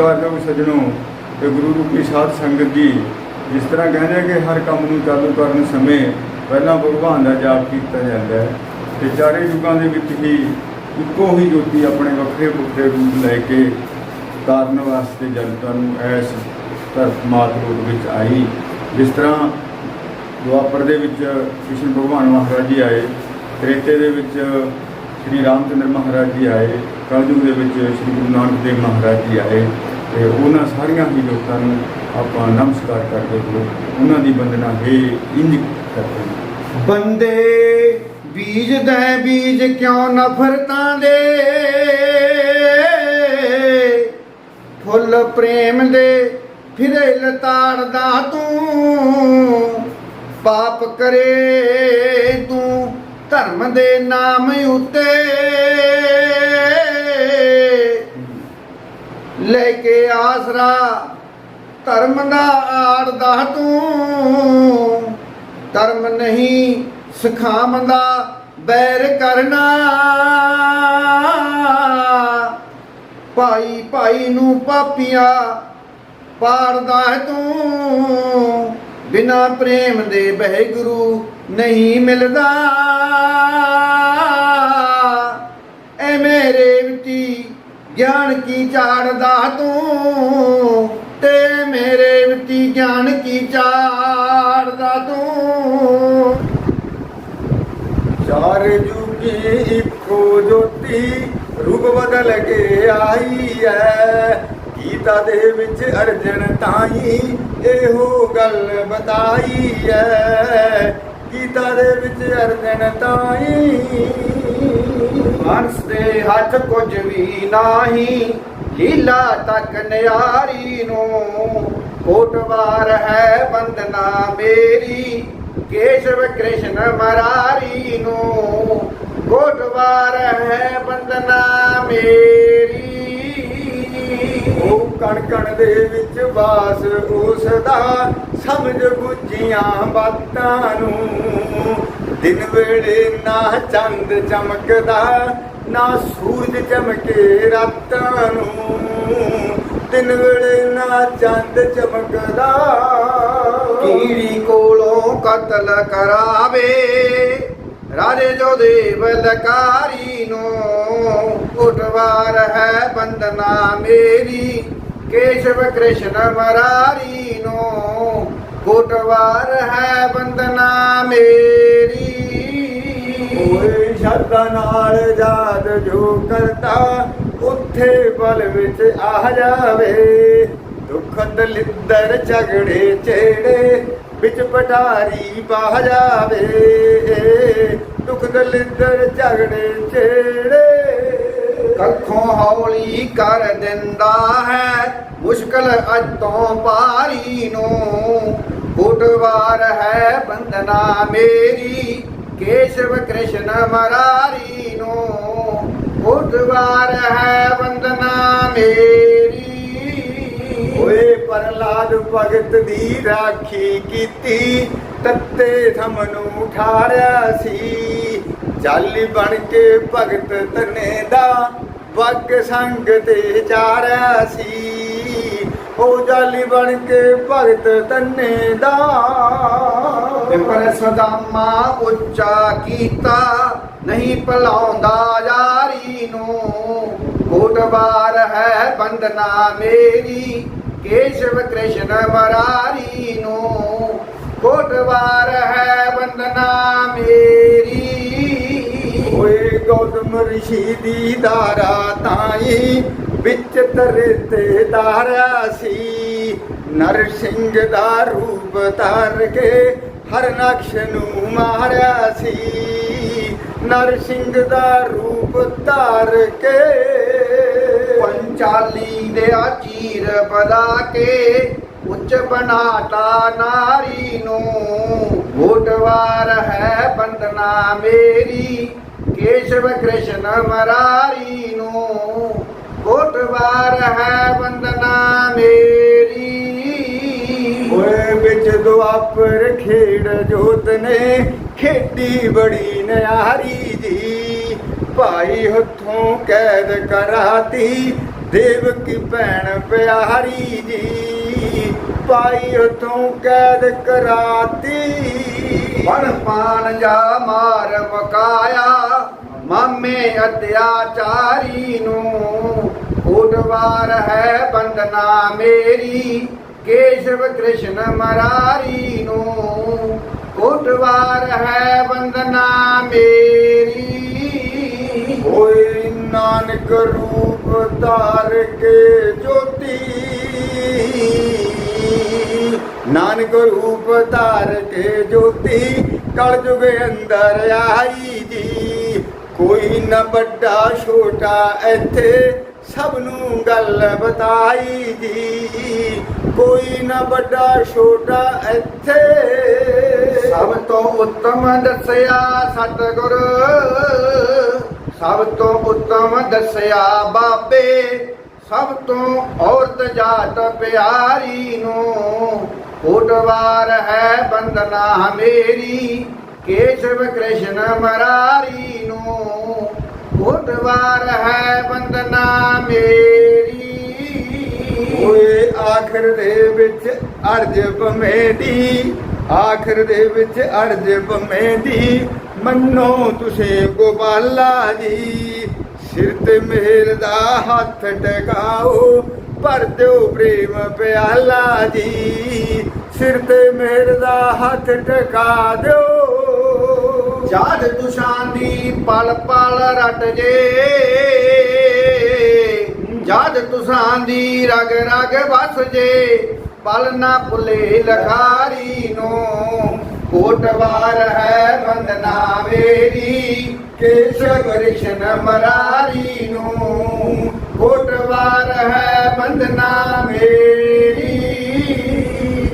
ਸਤਿਕਾਰਯੋਗ ਸੱਜਣੋ ਤੇ ਗੁਰੂ ਰੂਪੀ ਸਾਧ ਸੰਗਤ ਜੀ, ਜਿਸ ਤਰ੍ਹਾਂ ਕਹਿੰਦੇ ਕਿ ਹਰ ਕੰਮ ਨੂੰ ਚਾਲੂ ਕਰਨ ਸਮੇਂ ਪਹਿਲਾਂ ਭਗਵਾਨ ਦਾ ਜਾਪ ਕੀਤਾ ਜਾਂਦਾ ਹੈ ਤੇ ਚਾਰੇ ਯੁੱਗਾਂ ਦੇ ਵਿੱਚ ਹੀ ਇੱਕੋ ਹੀ ਜੋਤੀ ਆਪਣੇ ਵੱਖਰੇ ਵੱਖਰੇ ਰੂਪ ਲੈ ਕੇ ਤਾਰਨ ਵਾਸਤੇ ਜਨਤਾ ਨੂੰ ਐਸ ਧਰਤ ਮਾਤ ਰੂਪ ਵਿੱਚ ਆਈ। ਜਿਸ ਤਰ੍ਹਾਂ ਦੁਆਪਰ ਦੇ ਵਿੱਚ ਕ੍ਰਿਸ਼ਨ ਭਗਵਾਨ ਮਹਾਰਾਜ ਜੀ ਆਏ ਤ੍ਰੇਤੇ ਦੇ ਵਿੱਚ ਸ੍ਰੀ ਰਾਮਚੰਦਰ ਮਹਾਰਾਜ ਜੀ ਆਏ, ਕਲਯੁਗ ਦੇ ਵਿੱਚ ਸ੍ਰੀ ਗੁਰੂ ਨਾਨਕ ਦੇਵ ਮਹਾਰਾਜ ਜੀ ਆਏ ਤੇ ਉਹਨਾਂ ਸਾਰੀਆਂ ਹੀ ਲੋਕਾਂ ਨੂੰ ਆਪਾਂ ਨਮਸਕਾਰ ਕਰਦੇ ਹੋਏ ਉਹਨਾਂ ਦੀ ਵੰਦਨਾ ਹੈ ਇੰਜ ਕਰਦੇ ਬੰਦੇ ਬੀਜ ਦੇ ਬੀਜ ਕਿਉਂ ਨਫ਼ਰਤਾਂ ਦੇ? ਫੁੱਲ ਪ੍ਰੇਮ ਦੇ, ਫਿਰੇ ਲਤਾੜਦਾ ਤੂੰ, ਪਾਪ ਕਰੇ ਧਰਮ ਦੇ ਨਾਮ ਉੱਤੇ ਲੈ ਕੇ ਆਸਰਾ ਧਰਮ ਦਾ ਆੜਦਾ ਤੂੰ। ਧਰਮ ਨਹੀਂ ਸਿਖਾਵੰਦਾ ਬੈਰ ਕਰਨਾ। ਭਾਈ ਭਾਈ ਨੂੰ ਪਾਪੀਆਂ ਪਾੜਦਾ ਹੈ ਤੂੰ। ਬਿਨਾ ਪ੍ਰੇਮ ਦੇ ਬਹਿ ਗੁਰੂ ਨਹੀਂ ਮਿਲਦਾ। ਐ ਮੇਰੇ ਵਿਤੀ ਗਿਆਨ ਕੀ ਝਾੜਦਾ ਤੂੰ? ਤੇ ਮੇਰੇ ਵਿਤੀ ਗਿਆਨ ਕੀ ਝਾੜਦਾ ਤੂੰ? ਚਾਰ ਜੁਗੀ ਇੱਕੋ ਜੋਤੀ ਰੂਪ ਬਦਲ ਕੇ ਆਈ ਐ। ਗੀਤਾ ਦੇ ਵਿੱਚ ਅਰਜਨ ਤਾਈ ਇਹੋ ਗੱਲ ਬਤਾਈ ਐ। ਗੀਤਾ ਦੇ ਵਿੱਚ ਅਰਜਨ ਤਾਈ? ਮਨਸ ਦੇ ਹੱਥ ਕੁਝ ਵੀ ਨਾਹੀ, ਲੀਲਾ ਤੱਕ ਨਿਆਰੀ ਨੂੰ। ਕੋਟਵਾਰ ਹੈ ਬੰਦਨਾ ਮੇਰੀ, ਕੇਸ਼ਵ ਕ੍ਰਿਸ਼ਨ ਮਰਾਰੀ ਨੂੰ। ਕੋਟਵਾਰ ਹੈ ਬੰਦਨਾ ਮੇਰੀ। ਉਹ ਕਣ ਕਣ ਦੇ ਵਿੱਚ ਵਾਸ, ਉਸ ਦਾ ਸਮਝ ਬੁੱਝੀਆਂ ਬਾਤਾਂ ਨੂੰ। ਦਿਨ ਵੇਲੇ ਨਾ ਚੰਦ ਚਮਕਦਾ, ਨਾ ਸੂਰਜ ਚਮਕੇ ਰਾਤਾਂ ਨੂੰ। ਦਿਨ ਵੇਲੇ ਨਾ ਚੰਦ ਚਮਕਦਾ, ਕੀੜੀ ਕੋਲੋਂ ਕਤਲ ਕਰਾਵੇ। ਰਾਜੇ ਜੋ ਦੇਵ ਲਕਾਰੀ ਨੂੰ, ਉਟਵਾਰ ਹੈ ਬੰਦਨਾ ਮੇਰੀ। ਕੇਸ਼ਵ ਕ੍ਰਿਸ਼ਨ ਮਰਾਰੀ ਨੂੰ ਕੋਟਵਾਰ ਹੈ ਬੰਦਨਾ ਮੇਰੀ। ਓਏ ਸ਼ਰਧਾ ਨਾਲ ਯਾਦ ਜੋ ਕਰਦਾ ਉੱਥੇ ਬਲ ਵਿੱਚ ਆ ਜਾਵੇ। ਦੁੱਖ ਦਲਿੱਦਰ ਝਗੜੇ ਛੇੜੇ ਵਿੱਚ ਪਟਾਰੀ ਪਾ ਜਾਵੇ। ਦੁੱਖ ਦਲਿੱਦਰ ਝਗੜੇ ਛੇੜੇ ਕੱਖੋਂ ਹੌਲੀ ਕਰ ਦਿੰਦਾ ਹੈ। ਮੁਸ਼ਕਲ ਅੱਜ ਤੋਂ ਪਾਰੀ ਨੂੰ। ਕੋਟਵਾਰ ਹੈ ਬੰਦਨਾ ਮੇਰੀ। ਕੇਸ਼ਵ ਕ੍ਰਿਸ਼ਨ ਮਰਾਰੀ ਨੂੰ। ਕੋਟਵਾਰ ਹੈ ਬੰਦਨਾ ਮੇਰੀ। ਓਏ ਪ੍ਰਹਲਾਦ ਭਗਤ ਦੀ ਰਾਖੀ ਕੀਤੀ, ਤੱਤੇ ਥਮ ਨੂੰ ਉਠਾਰਿਆ ਸੀ। ਜਾਲੀ ਬਣ ਕੇ ਭਗਤ ਤਨੇ ਦਾ ਵਗ ਸੰਗ ਤੇ ਚਾਰਿਆ ਸੀ। ਉਹ ਜਾਲੀ ਬਣ ਕੇ ਭਗਤ ਤਨੇ ਦਾ। ਪਰ ਸਦਾਮਾ ਉੱਚਾ ਕੀਤਾ ਨਹੀਂ ਭਲਾਉਂਦਾ ਯਾਰੀ ਨੂੰ। ਕੋਟਵਾਰ ਹੈ ਬੰਦਨਾ ਮੇਰੀ, ਕੇਸ਼ਵ ਕ੍ਰਿਸ਼ਨ ਮਰਾਰੀ ਨੂੰ। ਕੋਟਵਾਰ ਹੈ ਬੰਦਨਾ ਮੇਰੀ। ਗੌਤਮ ਰਿਸ਼ੀ ਦੀ ਧਾਰਾ ਤਾਈ ਵਿੱਚ ਤਰੇ ਤੇ ਸੀ। ਨਰ ਦਾ ਰੂਪ ਧਾਰ ਕੇ ਹਰ ਨਕਸ਼ ਨੂੰ ਮਾਰਿਆ ਸੀ। ਨਰ ਦਾ ਰੂਪ ਧਾਰ ਕੇ ਪੰਚਾਲੀ ਦੇ ਚੀਰ ਬਲਾ ਕੇ ਉੱਚ ਬਣਾਤਾ ਨਾਰੀ ਨੂੰ। ਗੋਟਵਾਰ ਹੈ ਬੰਦਨਾ ਮੇਰੀ। ਕੇਸ਼ਵ ਕ੍ਰਿਸ਼ਨ ਮਰਾਰੀ ਨੂੰ ਗੋਟਵਾਰ ਹੈ ਬੰਦਨਾ ਮੇਰੀ। ਓਏ ਵਿੱਚ ਦੁਆਪਰ ਖੇੜ ਜੋਤ ਨੇ, ਖੇਡੀ ਬੜੀ ਨਿਆਰੀ ਜੀ। ਭਾਈ ਹੱਥੋਂ ਕੈਦ ਕਰਾਤੀ, ਦੇਵ ਕੀ ਭੈਣ ਪਿਆਰੀ ਜੀ। ਪਾਈ ਉਥੋਂ ਕੈਦ ਕਰਾਤੀ। ਬਣ ਪਾਣ ਜਾ ਮਾਰ ਵਕਾਇਆ ਮਾਮੇ ਅਤਿਆਚਾਰੀ ਨੂੰ ਕੋਟਵਾਰ ਹੈ ਬੰਦਨਾ ਮੇਰੀ। ਕੇਸ਼ਵ ਕ੍ਰਿਸ਼ਨ ਮਰਾਰੀ ਨੂੰ ਕੋਟਵਾਰ ਹੈ ਬੰਦਨਾ ਮੇਰੀ। ਹੋਏ ਨਾਨਕ ਰੂਪ ਧਾਰ ਕੇ ਜੋਤੀ ਨਾਨਕ ਰੂਪ ਧਾਰ ਕੇ ਜੋਤੀ ਕਲ ਜੁਗ ਅੰਦਰ ਆਈ ਜੀ। ਕੋਈ ਨਾ ਵੱਡਾ ਛੋਟਾ ਇੱਥੇ ਸਭ ਨੂੰ ਗੱਲ ਬਤਾਈ ਜੀ। ਕੋਈ ਨਾ ਵੱਡਾ ਛੋਟਾ ਇੱਥੇ ਸਭ ਤੋਂ ਉੱਤਮ ਦੱਸਿਆ ਸਤਿਗੁਰ। ਸਭ ਤੋਂ ਉੱਤਮ ਦੱਸਿਆ ਬਾਬੇ। ਸਭ ਤੋਂ ਔਰਤ ਜਾਤ ਪਿਆਰੀ ਨੂੰ ਕੋਟਵਾਰ ਹੈ ਬੰਦਨਾ ਮੇਰੀ, ਕੇਸ਼ਵ ਕ੍ਰਿਸ਼ਨ ਮਰਾਰੀ ਨੂੰ। ਕੋਟਵਾਰ ਹੈ ਬੰਦਨਾ ਮੇਰੀ। ਓਏ ਆਖਰ ਦੇ ਵਿੱਚ ਅਰਜ ਭਮੇਦੀ ਆਖਰ ਦੇ ਵਿੱਚ ਅਰਜ ਭਮੇਦੀ ਮੰਨੋ ਤੁਸੀਂ ਗੋਪਾਲਾ ਜੀ, ਸਿਰ ਤੇ ਮਿਹਰ ਦਾ ਹੱਥ ਟਿਕਾਓ ਭਰ ਦਿਓ ਪ੍ਰੇਮ ਪਿਆਲਾ ਜੀ। ਸਿਰ ਤੇ ਮਿਹਰ ਦਾ ਹੱਥ ਟਿਕਾ ਦਿਓ। ਜਾਦ ਤੁਸ਼ਾਂ ਦੀ ਪਲ ਪਲ ਰਟ ਜੇ। ਜਦ ਤੁਸਾਂ ਦੀ ਰਗ ਰਗ ਵਸ ਜੇ। ਪਲ ਨਾ ਭੁਲੇ ਲਖਾਰੀ ਨੂੰ। ਕੋਟਵਾਰ ਹੈ ਬੰਦਨਾ ਮੇਰੀ। ਕੇਸ਼ਵ ਕ੍ਰਿਸ਼ਨ ਮਰਾਰੀ ਨੂੰ। ਕੋਟਵਾਰ ਹੈ ਬੰਦਨਾ ਮੇਰੀ